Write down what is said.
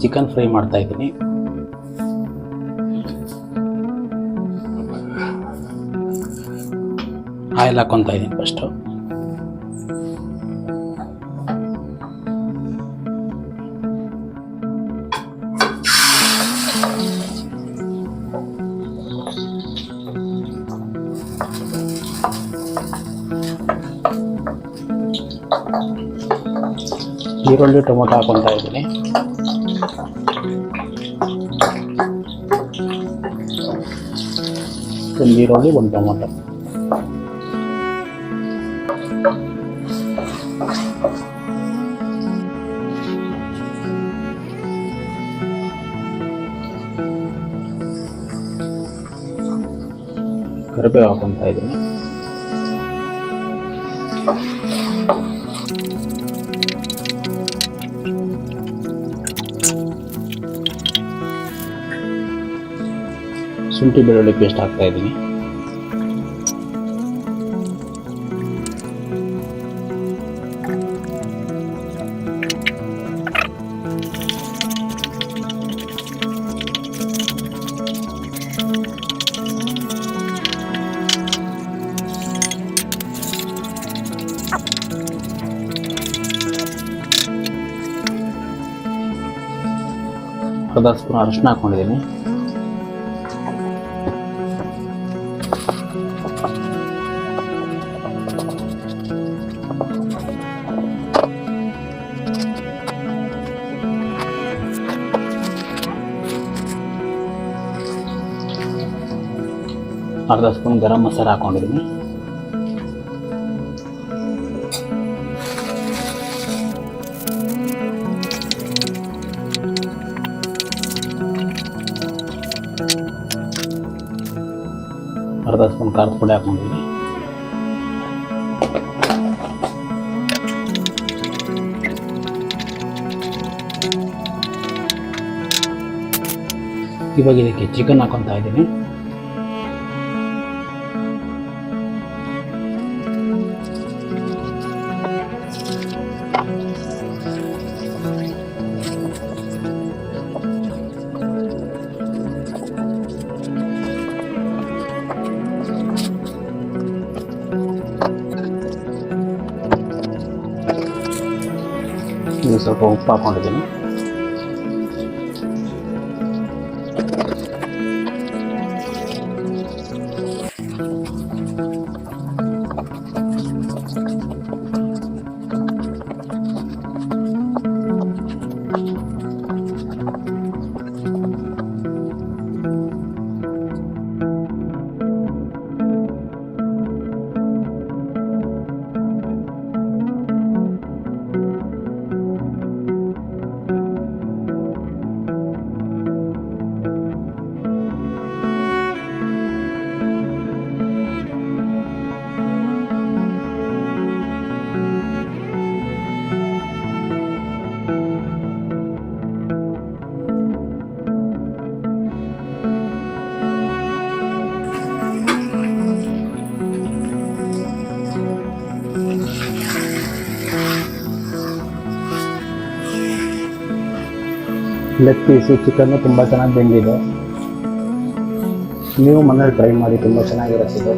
Chicken fry ಮಾಡ್ತಾ ಇದ್ದೀನಿ. Oil ಹಾಕ್ಕೊತಾ ಇದ್ದೀನಿ ಫಸ್ಟು ಈರುಳ್ಳಿ ಟೊಮೊಟೊ ಹಾಕೊತಾ ಇದ್ದೀನಿ ಒಂದು ಈರುಳ್ಳಿ ಒಂದು ಟೊಮೊಟೊ ಕರಿಬೇವು ಹಾಕೊತಾ ಇದ್ದೀನಿ ಶುಂಠಿ ಬೆಳ್ಳುಳ್ಳಿ ಪೇಸ್ಟ್ ಹಾಕ್ತಾ ಇದ್ದೀನಿ. ಅರ್ಧ ಸ್ಪೂನ್ ಅರಿಶಿನ ಹಾಕೊಂಡಿದ್ದೀನಿ ಅರ್ಧ ಸ್ಪೂನ್ ಗರಂ ಮಸಾಲ ಹಾಕೊಂಡಿದ್ದೀನಿ ಅರ್ಧ ಸ್ಪೂನ್ ಖಾರದ ಪುಡಿ ಹಾಕೊಂಡಿದ್ದೀನಿ ಇವಾಗ ಇದಕ್ಕೆ ಚಿಕನ್ ಹಾಕೊತಾ ಇದ್ದೀನಿ. ಸ್ವಲ್ಪ ಉಪ್ಪು ಹಾಕೊಂಡಿದ್ದೀನಿ. ಲೆಗ್ ಪೀಸು ಚಿಕನ್ನು ತುಂಬ ಚೆನ್ನಾಗಿ ಬೆಂದಿದೆ. ನೀವು ಮನೇಲಿ ಟ್ರೈ ಮಾಡಿ ತುಂಬ ಚೆನ್ನಾಗಿರುತ್ತೆ